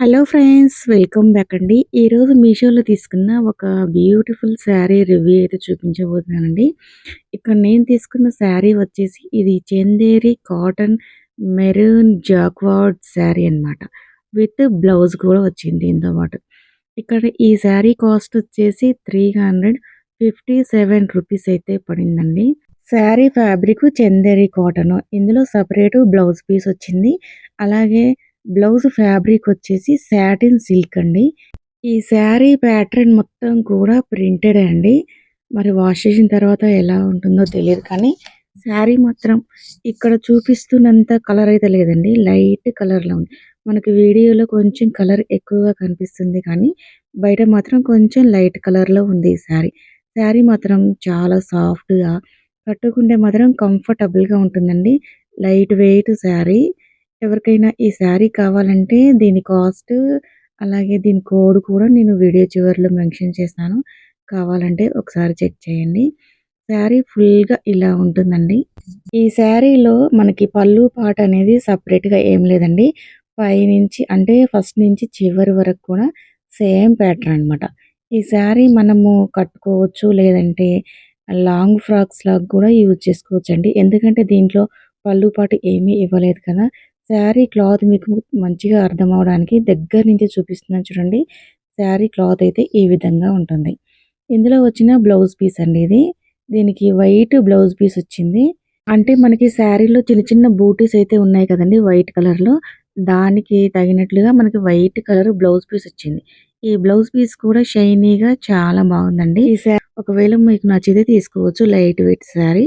Hello friends welcome back అండి. ఈరోజు మీషోలో తీసుకున్న ఒక బ్యూటిఫుల్ శారీ రివ్యూ అయితే చూపించబోతున్నానండి. ఇక్కడ నేను తీసుకున్న శారీ వచ్చేసి ఇది Chanderi cotton maroon jacquard sari అనమాట విత్ బ్లౌజ్ కూడా వచ్చింది దీంతో పాటు. ఇక్కడ ఈ శారీ కాస్ట్ వచ్చేసి three hundred fifty seven rupees అయితే పడిందండి. Sari fabric Chanderi cotton. ఇందులో సపరేటు బ్లౌజ్ పీస్ వచ్చింది. అలాగే బ్లౌజ్ ఫ్యాబ్రిక్ వచ్చేసి శాటిన్ సిల్క్ అండి. ఈ శారీ ప్యాటర్న్ మొత్తం కూడా ప్రింటెడ్ అండి. మరి వాష్ చేసిన తర్వాత ఎలా ఉంటుందో తెలియదు కానీ శారీ మాత్రం ఇక్కడ చూపిస్తున్నంత కలర్ అయితే లేదండి. లైట్ కలర్లో ఉంది. మనకి వీడియోలో కొంచెం కలర్ ఎక్కువగా కనిపిస్తుంది కానీ బయట మాత్రం కొంచెం లైట్ కలర్లో ఉంది ఈ శారీ. శారీ మాత్రం చాలా సాఫ్ట్గా కట్టుకుంటే మాత్రం కంఫర్టబుల్గా ఉంటుందండి. Light weight sari. ఎవరికైనా ఈ శారీ కావాలంటే దీని కాస్ట్ అలాగే దీని కోడ్ కూడా నేను వీడియో చివరిలో మెన్షన్ చేస్తాను కావాలంటే ఒకసారి చెక్ చేయండి. శారీ ఫుల్గా ఇలా ఉంటుందండి. ఈ శారీలో మనకి పళ్ళు పాట అనేది సపరేట్గా ఏం లేదండి. పైనుంచి అంటే ఫస్ట్ నుంచి చివరి వరకు కూడా సేమ్ ప్యాటర్న్ అనమాట ఈ శారీ మనము కట్టుకోవచ్చు లేదంటే లాంగ్ ఫ్రాక్స్ లాగా కూడా యూజ్ చేసుకోవచ్చు అండి ఎందుకంటే దీంట్లో పళ్ళు పాటు ఏమీ ఇవ్వలేదు కదా. శారీ క్లాత్ మీకు మంచిగా అర్థం అవడానికి దగ్గర నుంచి చూపిస్తున్నాను చూడండి. శారీ క్లాత్ అయితే ఈ విధంగా ఉంటుంది. ఇందులో వచ్చిన బ్లౌజ్ పీస్ అండి ఇది. దీనికి వైట్ బ్లౌజ్ పీస్ వచ్చింది. అంటే మనకి శారీలో చిన్న చిన్న బూటీస్ అయితే ఉన్నాయి కదండి వైట్ కలర్లో. దానికి తగినట్లుగా మనకి వైట్ కలర్ బ్లౌజ్ పీస్ వచ్చింది. ఈ బ్లౌజ్ పీస్ కూడా షైనీగా చాలా బాగుందండి. ఈ శారీ ఒకవేళ మీకు నచ్చితే తీసుకోవచ్చు. Light weight sari.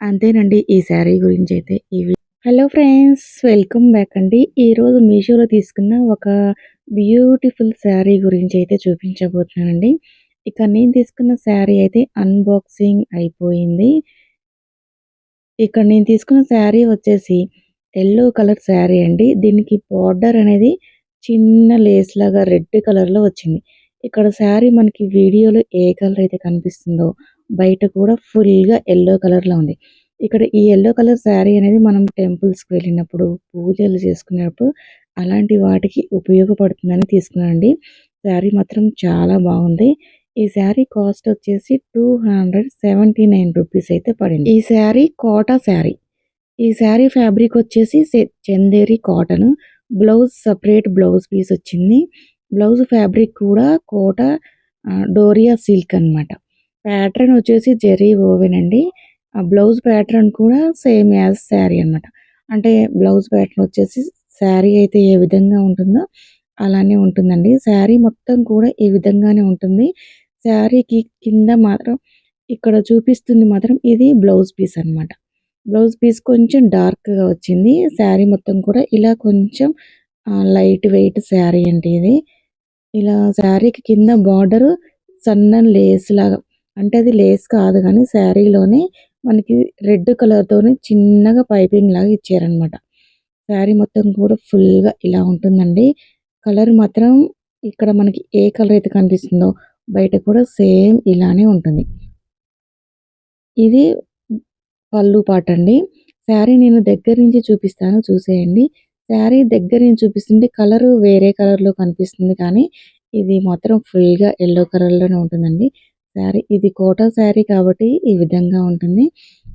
అంతేనండి ఈ శారీ గురించి అయితే ఇవి హలో ఫ్రెండ్స్ వెల్కమ్ బ్యాక్ అండి. ఈరోజు మీషోలో తీసుకున్న ఒక బ్యూటిఫుల్ శారీ గురించి అయితే చూపించబోతున్నానండి. ఇక నేను తీసుకున్న శారీ అయితే అన్బాక్సింగ్ అయిపోయింది. ఇక్కడ నేను తీసుకున్న శారీ వచ్చేసి ఎల్లో కలర్ శారీ అండి. దీనికి బార్డర్ అనేది చిన్న లేస్ లాగా రెడ్ కలర్లో వచ్చింది. ఇక్కడ శారీ మనకి వీడియోలో ఏ కలర్ అయితే కనిపిస్తుందో బయట కూడా ఫుల్గా ఎల్లో కలర్లో ఉంది. ఇక్కడ ఈ ఎల్లో కలర్ శారీ అనేది మనం టెంపుల్స్కి వెళ్ళినప్పుడు పూజలు చేసుకునేటప్పుడు అలాంటి వాటికి ఉపయోగపడుతుందని తీసుకున్నానండి. శారీ మాత్రం చాలా బాగుంది. ఈ శారీ కాస్ట్ వచ్చేసి two hundred seventy nine rupees అయితే పడింది. ఈ శారీ కోటా శారీ ఈ శారీ ఫ్యాబ్రిక్ వచ్చేసి Chanderi cotton. Blouse separate blouse piece వచ్చింది. బ్లౌజ్ ఫ్యాబ్రిక్ కూడా కోట డోరియా సిల్క్ అనమాట ప్యాటర్న్ వచ్చేసి జెరీ ఓవెన్ అండి. ఆ బ్లౌజ్ ప్యాటర్న్ కూడా సేమ్ యాజ్ శారీ అనమాట అంటే బ్లౌజ్ ప్యాటర్న్ వచ్చేసి శారీ అయితే ఏ విధంగా ఉంటుందో అలానే ఉంటుందండి. శారీ మొత్తం కూడా ఈ విధంగానే ఉంటుంది. శారీకి కింద మాత్రం ఇక్కడ చూపిస్తుంది మాత్రం ఇది బ్లౌజ్ పీస్ అనమాట బ్లౌజ్ పీస్ కొంచెం డార్క్గా వచ్చింది. శారీ మొత్తం కూడా ఇలా కొంచెం లైట్ వెయిట్ శారీ అంటే ఇది. ఇలా శారీకి కింద బార్డర్ సన్న లేస్ లాగా అంటే అది లేస్ కాదు కానీ శారీలోనే మనకి రెడ్ కలర్‌తోని చిన్నగా పైపింగ్ లాగా ఇచ్చారనమాట. శారీ మొత్తం కూడా ఫుల్‌గా ఇలా ఉంటుందండి. కలర్ మాత్రం ఇక్కడ మనకి ఏ కలర్ అయితే కనిపిస్తుందో బయట కూడా సేమ్ ఇలానే ఉంటుంది. ఇది పళ్ళు అండి శారీ నేను దగ్గర నుంచి చూపిస్తాను చూసేయండి. శారీ దగ్గర నుంచి చూపిస్తుంటే కలర్ వేరే కలర్‌లో కనిపిస్తుంది కానీ ఇది మాత్రం ఫుల్‌గా ఎల్లో కలర్‌లోనే ఉంటుందండి. శారీ. ఇది కోటా శారీ కాబట్టి ఈ విధంగా ఉంటుంది.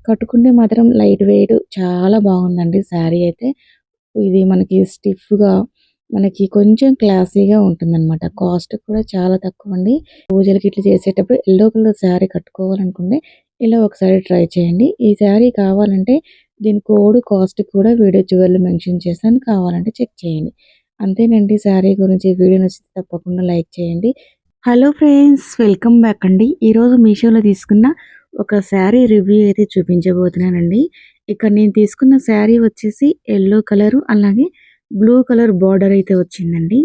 కట్టుకుంటే మాత్రం లైట్ వెయిట్ చాలా బాగుందండి శారీ అయితే. ఇది మనకి స్టిఫ్గా మనకి కొంచెం క్లాసీగా ఉంటుందన్నమాట. కాస్ట్ కూడా చాలా తక్కువ అండి పూజలకి ఇట్లా చేసేటప్పుడు ఎల్లో కలర్ శారీ కట్టుకోవాలనుకుంటే ఇలా ఒకసారి ట్రై చేయండి. ఈ శారీ కావాలంటే దీని కోడ్ కాస్ట్ కూడా వీడియో చివరిలో మెన్షన్ చేస్తాను కావాలంటే చెక్ చేయండి. అంతేనండి. శారీ గురించి వీడియో నచ్చితే తప్పకుండా లైక్ చేయండి. హలో ఫ్రెండ్స్ వెల్కమ్ బ్యాక్ అండి. ఈరోజు మీషోలో తీసుకున్న ఒక శారీ రివ్యూ అయితే చూపించబోతున్నానండి. ఇక్కడ నేను తీసుకున్న శారీ వచ్చేసి ఎల్లో కలరు అలాగే బ్లూ కలర్ బార్డర్ అయితే వచ్చిందండి.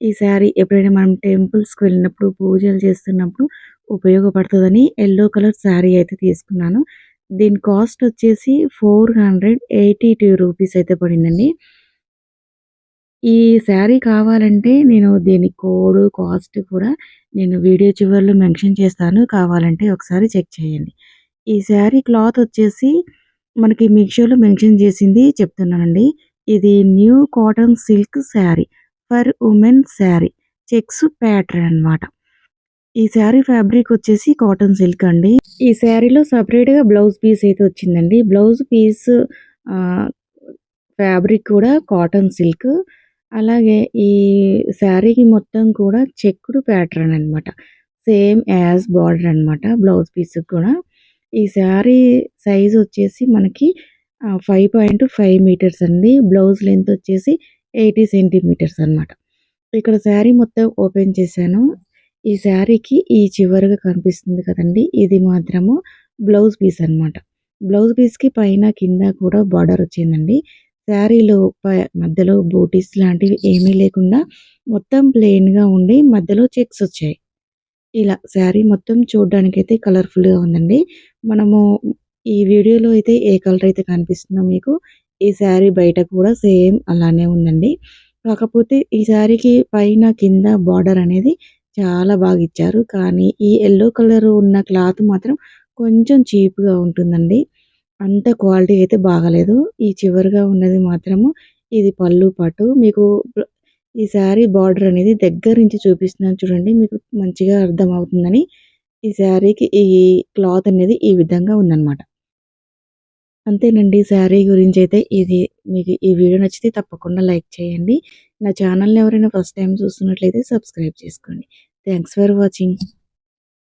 ఈ శారీ ఎప్పుడైనా మనం టెంపుల్స్కి వెళ్ళినప్పుడు పూజలు చేస్తున్నప్పుడు ఉపయోగపడుతుందని ఎల్లో కలర్ శారీ అయితే తీసుకున్నాను. దీని కాస్ట్ వచ్చేసి four hundred eighty two rupees అయితే పడిందండి. ఈ శారీ కావాలంటే నేను దీని కోడ్ కాస్ట్ కూడా నేను వీడియో చివరిలో మెన్షన్ చేస్తాను కావాలంటే ఒకసారి చెక్ చేయండి ఈ శారీ క్లాత్ వచ్చేసి మనకి మీషోలో మెన్షన్ చేసింది చెప్తున్నానండి ఇది new cotton silk sari for women sari checks pattern అన్నమాట. ఈ శారీ ఫ్యాబ్రిక్ వచ్చేసి కాటన్ సిల్క్ అండి. ఈ శారీలో సపరేట్గా బ్లౌజ్ పీస్ అయితే వచ్చిందండి. బ్లౌజ్ పీస్ ఫ్యాబ్రిక్ కూడా కాటన్ సిల్క్. అలాగే ఈ శారీకి మొత్తం కూడా చెక్కుడు ప్యాటర్న్ అన్నమాట. సేమ్ యాజ్ బార్డర్ అన్నమాట బ్లౌజ్ పీస్‌కి కూడా. ఈ శారీ సైజ్ వచ్చేసి మనకి ఫైవ్ పాయింట్ ఫైవ్ మీటర్స్ అండి. బ్లౌజ్ లెంత్ వచ్చేసి 80 సెంటీమీటర్స్ అన్నమాట. ఇక్కడ శారీ మొత్తం ఓపెన్ చేశాను. ఈ శారీకి ఈ చివరగా కనిపిస్తుంది కదండి ఇది మాత్రము బ్లౌజ్ పీస్ అన్నమాట. బ్లౌజ్ పీస్‌కి పైన కింద కూడా బార్డర్ వచ్చిందండి. శారీలో మధ్యలో బూటీస్ లాంటివి ఏమీ లేకుండా మొత్తం ప్లెయిన్‌గా ఉండి మధ్యలో చెక్స్ వచ్చాయి. ఇలా శారీ మొత్తం చూడ్డానికైతే కలర్‌ఫుల్‌గా ఉందండి. మనము ఈ వీడియోలో అయితే ఏ కలర్ అయితే కనిపిస్తుందో మీకు ఈ శారీ బయట కూడా సేమ్ అలానే ఉందండి. కాకపోతే ఈ శారీకి పైన కింద బార్డర్ అనేది చాలా బాగా ఇచ్చారు. కానీ ఈ ఎల్లో కలర్ ఉన్న క్లాత్ మాత్రం కొంచెం చీప్‌గా ఉంటుందండి. అంత క్వాలిటీ అయితే బాగాలేదు. ఈ చివరిగా ఉన్నది మాత్రము ఇది పళ్ళు పాటు. మీకు ఈ శారీ బార్డర్ అనేది దగ్గర నుంచి చూపిస్తున్నాను చూడండి. మీకు మంచిగా అర్థమవుతుందని ఈ శారీకి ఈ క్లాత్ అనేది ఈ విధంగా ఉందన్నమాట. అంతేనండి శారీ గురించి అయితే ఇది. మీకు ఈ వీడియో నచ్చితే తప్పకుండా లైక్ చేయండి. నా ఛానల్‌ని ఎవరైనా ఫస్ట్ టైం చూస్తున్నట్లయితే సబ్స్క్రైబ్ చేసుకోండి. Thanks for watching.